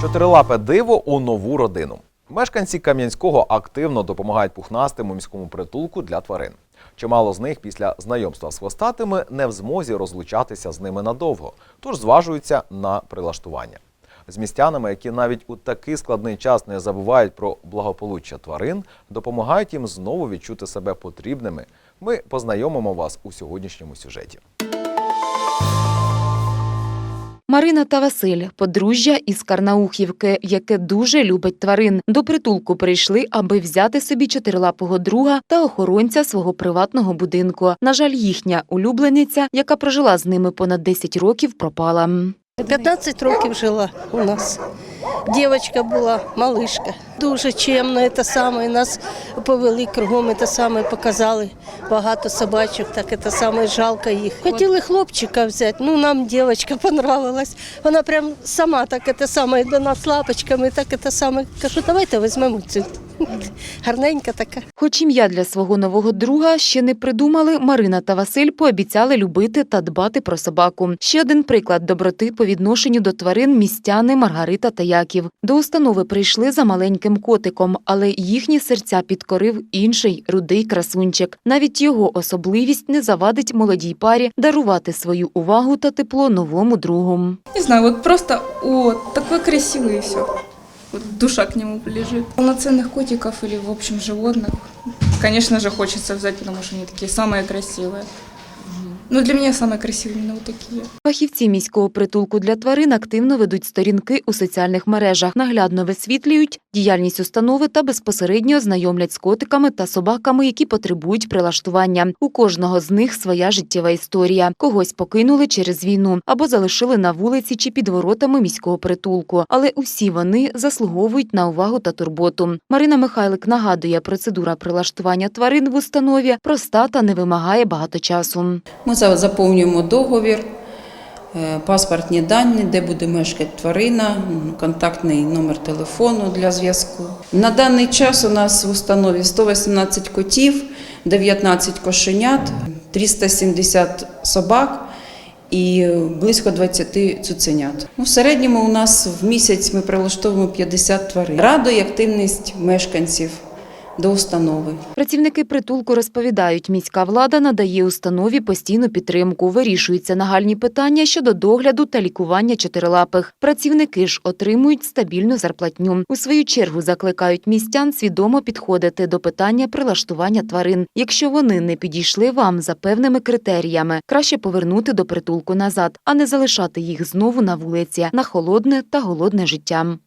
Чотирилапе диво у нову родину. Мешканці Кам'янського активно допомагають пухнастим у міському притулку для тварин. Чимало з них після знайомства з хвостатими не в змозі розлучатися з ними надовго, тож зважуються на прилаштування. З містянами, які навіть у такий складний час не забувають про благополуччя тварин, допомагають їм знову відчути себе потрібними. Ми познайомимо вас у сьогоднішньому сюжеті. Марина та Василь подружжя із Карнаухівки, яке дуже любить тварин. До притулку прийшли, аби взяти собі чотирилапого друга та охоронця свого приватного будинку. На жаль, їхня улюблениця, яка прожила з ними понад 10 років, пропала. 15 років жила у нас. Дівчинка була, малишка. Дуже чемно, це саме. Нас повели кругом, це саме показали. Багато собачок, так це саме жалко їх. Хотіли хлопчика взяти, ну нам дівчинка понравилась. Вона прям сама так це саме до нас лапочками, так це саме. Кажу, давайте візьмемо цю. Гарненька така. Хоч ім'я для свого нового друга ще не придумали, Марина та Василь пообіцяли любити та дбати про собаку. Ще один приклад доброти по відношенню до тварин містяни Маргарита та Яків. До установи прийшли за маленьким котиком, але їхні серця підкорив інший рудий красунчик. Навіть його особливість не завадить молодій парі дарувати свою увагу та тепло новому другу. Не знаю, вот просто, о, такой красивый и все Вот душа к нему лежит. Полноценных котиков или, в общем, животных, конечно же, хочется взять, потому что они такие самые красивые. Ну, для меня самые красивые именно вот такие. Фахівці міського притулку для тварин активно ведуть сторінки у соціальних мережах, наглядно висвітлюють діяльність установи та безпосередньо знайомлять з котиками та собаками, які потребують прилаштування. У кожного з них своя життєва історія. Когось покинули через війну або залишили на вулиці чи під воротами міського притулку. Але усі вони заслуговують на увагу та турботу. Марина Михайлик нагадує, процедура прилаштування тварин в установі проста та не вимагає багато часу. Ми заповнюємо договір, е, паспортні дані, де буде мешкати тварина, контактний номер телефону для зв'язку. На даний час у нас в установі 118 котів, 19 кошенят, 370 собак і близько 20 цуценят. В середньому у нас в місяць ми прилаштовуємо 50 тварин. Радує активність мешканців до установи. Працівники притулку розповідають, міська влада надає установі постійну підтримку, вирішуються нагальні питання щодо догляду та лікування чотирилапих. Працівники ж отримують стабільну зарплатню. У свою чергу закликають містян свідомо підходити до питання прилаштування тварин. Якщо вони не підійшли вам за певними критеріями, краще повернути до притулку назад, а не залишати їх знову на вулиці на холодне та голодне життя.